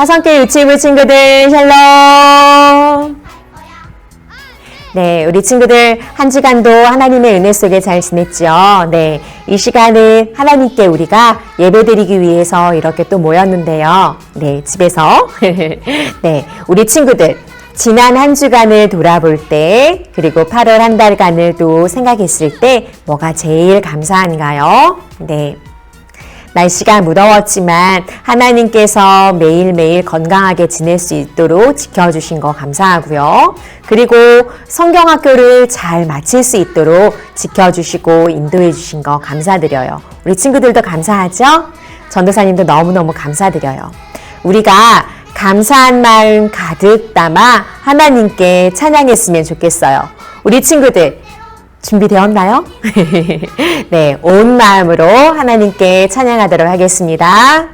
화성교 유치부 친구들 샬롬. 네, 우리 친구들 한 주간도 하나님의 은혜 속에 잘 지냈죠? 네, 이 시간은 하나님께 우리가 예배드리기 위해서 이렇게 또 모였는데요. 네, 집에서. 네, 우리 친구들 지난 한 주간을 돌아볼 때 그리고 8월 한 달간을 또 생각했을 때 뭐가 제일 감사한가요? 네. 날씨가 무더웠지만 하나님께서 매일매일 건강하게 지낼 수 있도록 지켜주신 거 감사하고요. 그리고 성경학교를 잘 마칠 수 있도록 지켜주시고 인도해 주신 거 감사드려요. 우리 친구들도 감사하죠? 전도사님도 너무너무 감사드려요. 우리가 감사한 마음 가득 담아 하나님께 찬양했으면 좋겠어요. 우리 친구들 준비되었나요? 네, 온 마음으로 하나님께 찬양하도록 하겠습니다.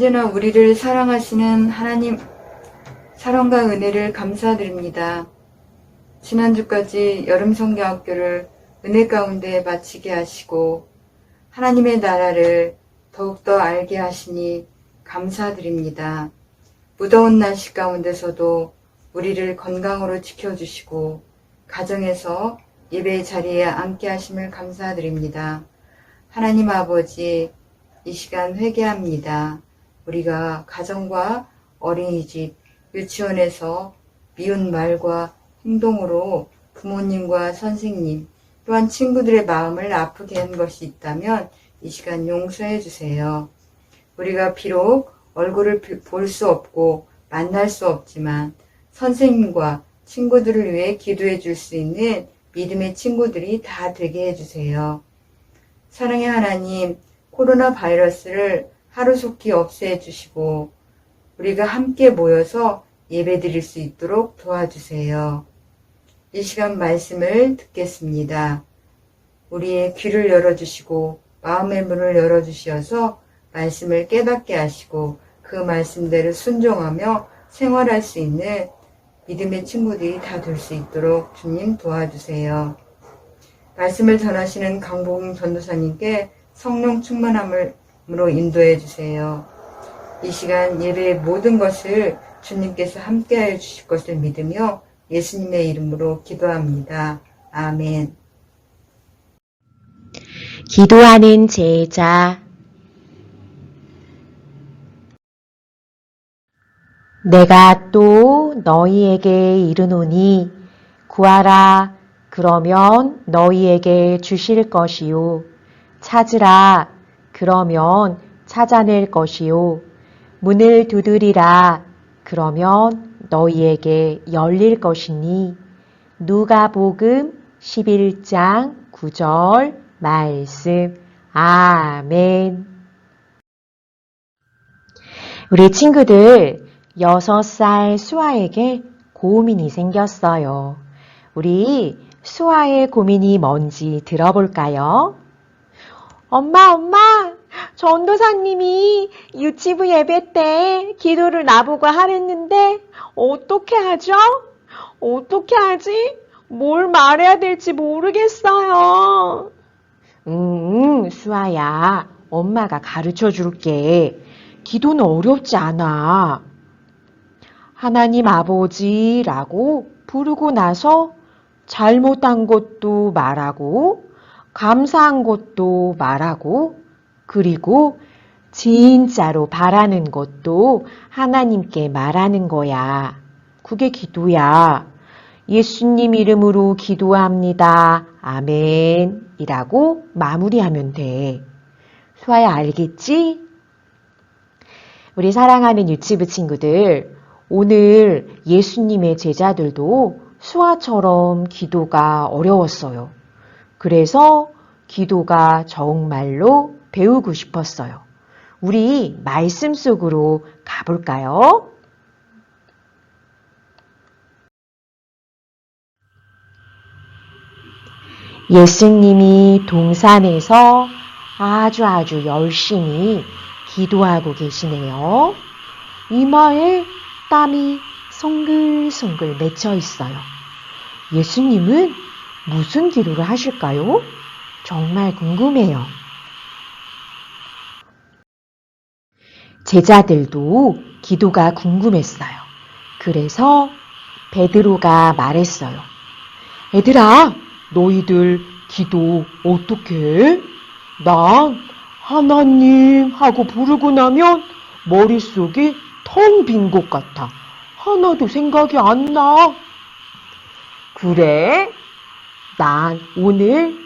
언제나 우리를 사랑하시는 하나님 사랑과 은혜를 감사드립니다. 지난주까지 여름 성경학교를 은혜 가운데 마치게 하시고 하나님의 나라를 더욱더 알게 하시니 감사드립니다. 무더운 날씨 가운데서도 우리를 건강으로 지켜주시고 가정에서 예배 자리에 앉게 하심을 감사드립니다. 하나님 아버지 이 시간 회개합니다. 우리가 가정과 어린이집, 유치원에서 미운 말과 행동으로 부모님과 선생님, 또한 친구들의 마음을 아프게 한 것이 있다면 이 시간 용서해 주세요. 우리가 비록 얼굴을 볼 수 없고 만날 수 없지만 선생님과 친구들을 위해 기도해 줄 수 있는 믿음의 친구들이 다 되게 해 주세요. 사랑의 하나님, 코로나 바이러스를 하루속히 없애 주시고 우리가 함께 모여서 예배 드릴 수 있도록 도와주세요. 이 시간 말씀을 듣겠습니다. 우리의 귀를 열어주시고 마음의 문을 열어주시어서 말씀을 깨닫게 하시고 그 말씀대로 순종하며 생활할 수 있는 믿음의 친구들이 다 될 수 있도록 주님 도와주세요. 말씀을 전하시는 강복웅 전도사님께 성령 충만함 으로 인도해 주세요. 이 시간 예배의 모든 것을 주님께서 함께하여 주실 것을 믿으며 예수님의 이름으로 기도합니다. 아멘. 기도하는 제자 내가 또 너희에게 이르노니 구하라 그러면 너희에게 주실 것이요 찾으라 그러면 찾아낼 것이요 문을 두드리라 그러면 너희에게 열릴 것이니 누가복음 11장 9절 말씀 아멘 우리 친구들 6살 수아에게 고민이 생겼어요. 우리 수아의 고민이 뭔지 들어볼까요? 엄마, 엄마! 전도사님이 유치부 예배 때 기도를 나보고 하랬는데 어떻게 하죠? 어떻게 하지? 뭘 말해야 될지 모르겠어요. 음, 수아야. 엄마가 가르쳐 줄게. 기도는 어렵지 않아. 하나님 아버지라고 부르고 나서 잘못한 것도 말하고, 감사한 것도 말하고, 그리고 진짜로 바라는 것도 하나님께 말하는 거야. 그게 기도야. 예수님 이름으로 기도합니다. 아멘. 이라고 마무리하면 돼. 수아야, 알겠지? 우리 사랑하는 유치부 친구들, 오늘 예수님의 제자들도 수아처럼 기도가 어려웠어요. 그래서 기도가 정말로 배우고 싶었어요. 우리 말씀 속으로 가볼까요? 예수님이 동산에서 아주 아주 열심히 기도하고 계시네요. 이마에 땀이 송글송글 맺혀 있어요. 예수님은 무슨 기도를 하실까요? 정말 궁금해요. 제자들도 기도가 궁금했어요. 그래서 베드로가 말했어요. 얘들아, 너희들 기도 어떻게 해? 난 하나님 하고 부르고 나면 머릿속이 텅 빈 것 같아. 하나도 생각이 안 나. 그래? 난 오늘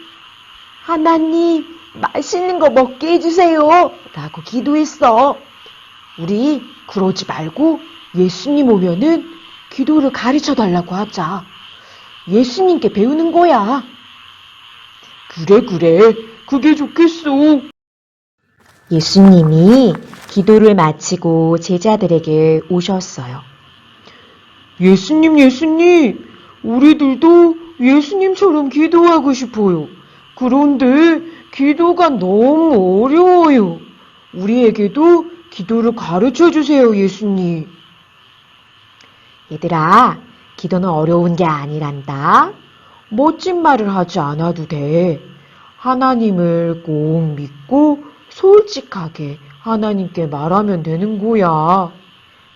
하나님 맛있는 거 먹게 해주세요. 라고 기도했어. 우리 그러지 말고 예수님 오면은 기도를 가르쳐 달라고 하자. 예수님께 배우는 거야. 그래, 그래. 그게 좋겠어. 예수님이 기도를 마치고 제자들에게 오셨어요. 예수님, 예수님, 우리들도 예수님처럼 기도하고 싶어요. 그런데 기도가 너무 어려워요. 우리에게도 기도를 가르쳐 주세요, 예수님. 얘들아, 기도는 어려운 게 아니란다. 멋진 말을 하지 않아도 돼. 하나님을 꼭 믿고 솔직하게 하나님께 말하면 되는 거야.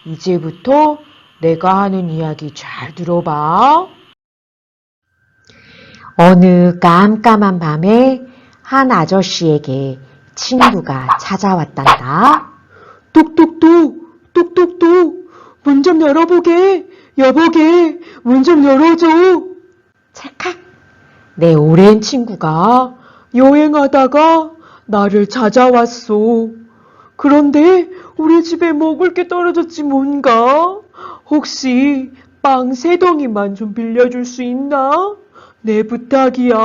이제부터 내가 하는 이야기 잘 들어봐. 어느 깜깜한 밤에 한 아저씨에게 친구가 찾아왔단다. 똑똑똑, 똑똑똑, 문 좀 열어보게, 여보게, 문 좀 열어줘. 찰칵! 내 오랜 친구가 여행하다가 나를 찾아왔어. 그런데 우리 집에 먹을 게 떨어졌지 뭔가? 혹시 빵 세 덩이만 좀 빌려줄 수 있나? 내 부탁이야.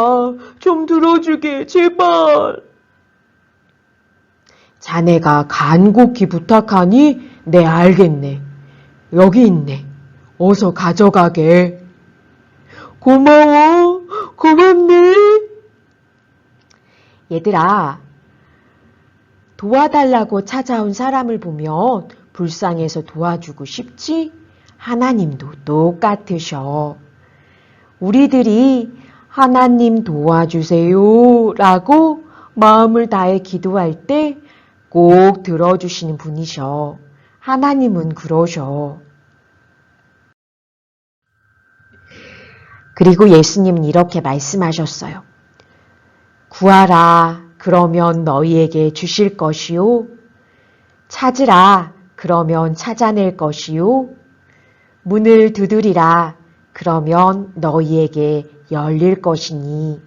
좀 들어주게, 제발. 자네가 간곡히 부탁하니 네 알겠네. 여기 있네. 어서 가져가게. 고마워. 고맙네. 얘들아, 도와달라고 찾아온 사람을 보면 불쌍해서 도와주고 싶지? 하나님도 똑같으셔. 우리들이 하나님 도와주세요 라고 마음을 다해 기도할 때 꼭 들어주시는 분이셔. 하나님은 그러셔. 그리고 예수님은 이렇게 말씀하셨어요. 구하라. 그러면 너희에게 주실 것이요. 찾으라. 그러면 찾아낼 것이요. 문을 두드리라. 그러면 너희에게 열릴 것이니.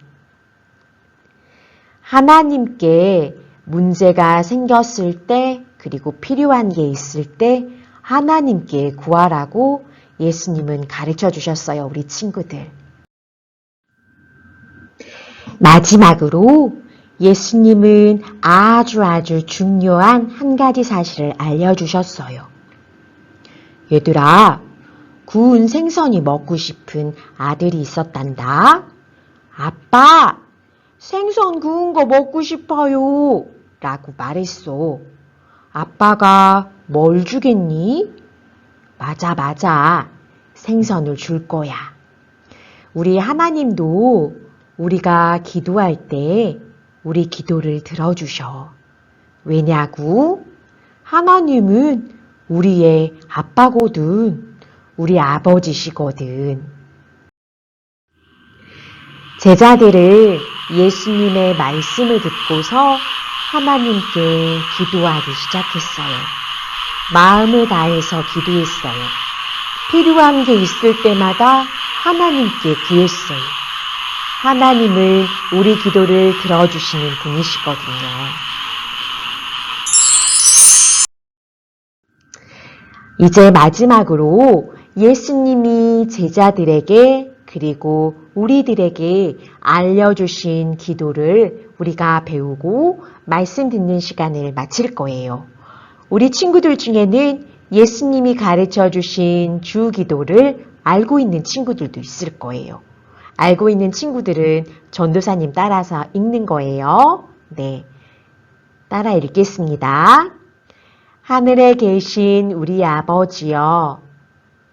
하나님께 문제가 생겼을 때, 그리고 필요한 게 있을 때, 하나님께 구하라고 예수님은 가르쳐 주셨어요, 우리 친구들. 마지막으로 예수님은 아주 아주 중요한 한 가지 사실을 알려주셨어요. 얘들아, 구운 생선이 먹고 싶은 아들이 있었단다. 아빠, 생선 구운 거 먹고 싶어요. 라고 말했어. 아빠가 뭘 주겠니? 맞아, 맞아. 생선을 줄 거야. 우리 하나님도 우리가 기도할 때 우리 기도를 들어주셔. 왜냐고? 하나님은 우리의 아빠거든. 우리 아버지시거든. 제자들을 예수님의 말씀을 듣고서 하나님께 기도하기 시작했어요. 마음을 다해서 기도했어요. 필요한 게 있을 때마다 하나님께 구했어요. 하나님은 우리 기도를 들어주시는 분이시거든요. 이제 마지막으로 예수님이 제자들에게 그리고 우리들에게 알려주신 기도를 우리가 배우고 말씀 듣는 시간을 마칠 거예요. 우리 친구들 중에는 예수님이 가르쳐 주신 주 기도를 알고 있는 친구들도 있을 거예요. 알고 있는 친구들은 전도사님 따라서 읽는 거예요. 네. 따라 읽겠습니다. 하늘에 계신 우리 아버지여,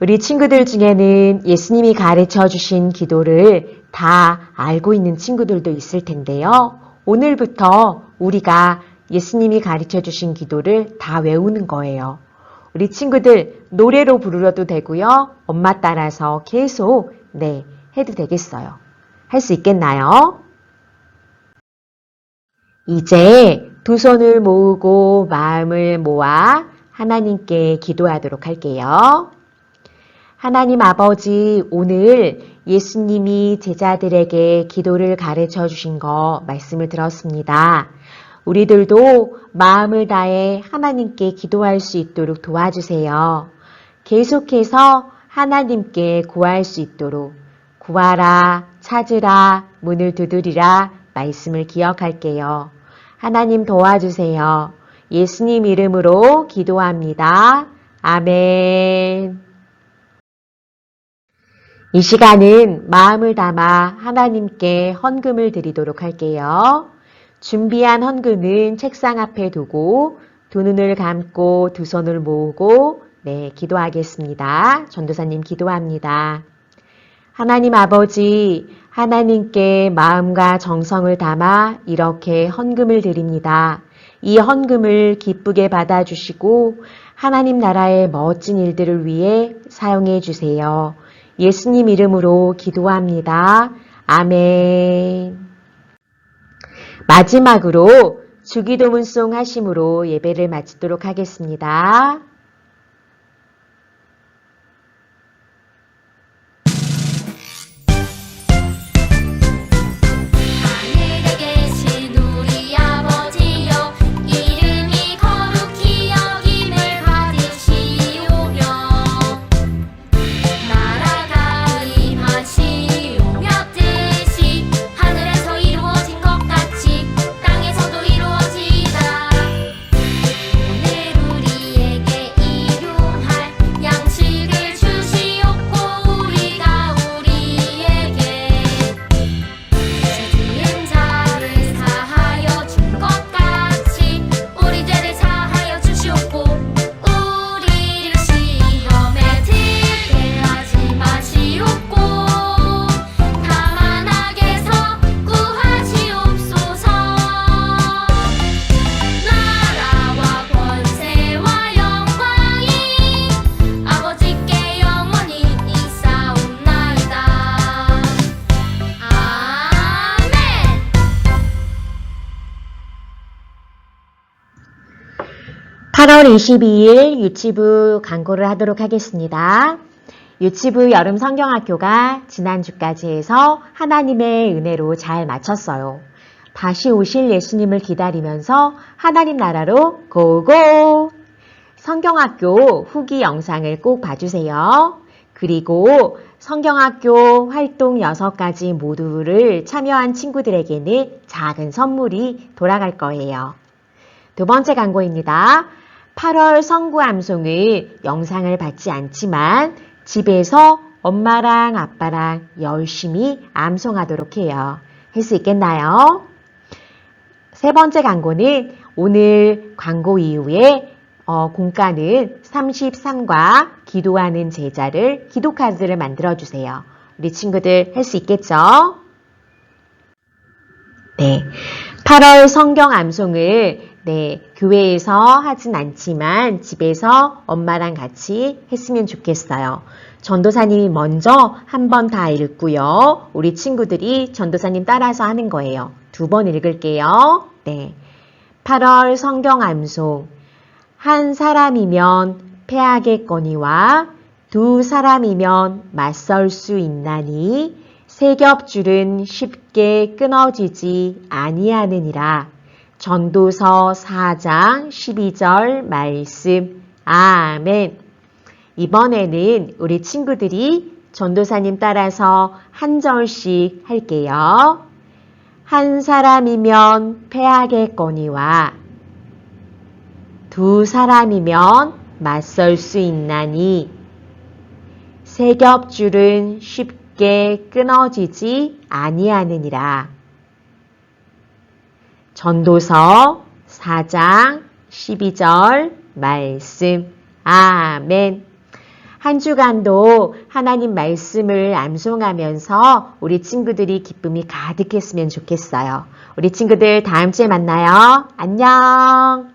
우리 친구들 중에는 예수님이 가르쳐 주신 기도를 다 알고 있는 친구들도 있을 텐데요. 오늘부터 우리가 예수님이 가르쳐 주신 기도를 다 외우는 거예요. 우리 친구들 노래로 부르러도 되고요. 엄마 따라서 계속 네 해도 되겠어요. 할 수 있겠나요? 이제 두 손을 모으고 마음을 모아 하나님께 기도하도록 할게요. 하나님 아버지, 오늘 예수님이 제자들에게 기도를 가르쳐 주신 거 말씀을 들었습니다. 우리들도 마음을 다해 하나님께 기도할 수 있도록 도와주세요. 계속해서 하나님께 구할 수 있도록 구하라, 찾으라, 문을 두드리라 말씀을 기억할게요. 하나님 도와주세요. 예수님 이름으로 기도합니다. 아멘. 이 시간은 마음을 담아 하나님께 헌금을 드리도록 할게요. 준비한 헌금은 책상 앞에 두고 두 눈을 감고 두 손을 모으고 네, 기도하겠습니다. 전도사님 기도합니다. 하나님 아버지, 하나님께 마음과 정성을 담아 이렇게 헌금을 드립니다. 이 헌금을 기쁘게 받아주시고 하나님 나라의 멋진 일들을 위해 사용해 주세요. 예수님 이름으로 기도합니다. 아멘. 마지막으로 주기도문송 하심으로 예배를 마치도록 하겠습니다. 8월 22일 유치부 광고를 하도록 하겠습니다. 유치부 여름 성경학교가 지난주까지 해서 하나님의 은혜로 잘 마쳤어요. 다시 오실 예수님을 기다리면서 하나님 나라로 고고! 성경학교 후기 영상을 꼭 봐주세요. 그리고 성경학교 활동 6가지 모두를 참여한 친구들에게는 작은 선물이 돌아갈 거예요. 두 번째 광고입니다. 8월 성구 암송을 영상을 받지 않지만 집에서 엄마랑 아빠랑 열심히 암송하도록 해요. 할 수 있겠나요? 세 번째 광고는 오늘 광고 이후에 어, 공과는 33과 기도하는 제자를 기도 카드를 만들어 주세요. 우리 친구들 할 수 있겠죠? 네. 8월 성경 암송을 네, 교회에서 하진 않지만 집에서 엄마랑 같이 했으면 좋겠어요. 전도사님이 먼저 한 번 다 읽고요. 우리 친구들이 전도사님 따라서 하는 거예요. 두 번 읽을게요. 네. 8월 성경 암송. 한 사람이면 패하겠거니와 두 사람이면 맞설 수 있나니 세 겹줄은 쉽게 끊어지지 아니하느니라. 전도서 4장 12절 말씀. 아멘. 이번에는 우리 친구들이 전도사님 따라서 한 절씩 할게요. 한 사람이면 패하겠거니와 두 사람이면 맞설 수 있나니 세 겹줄은 쉽게 끊어지지 아니하느니라. 전도서 4장 12절 말씀. 아멘. 한 주간도 하나님 말씀을 암송하면서 우리 친구들이 기쁨이 가득했으면 좋겠어요. 우리 친구들 다음 주에 만나요. 안녕.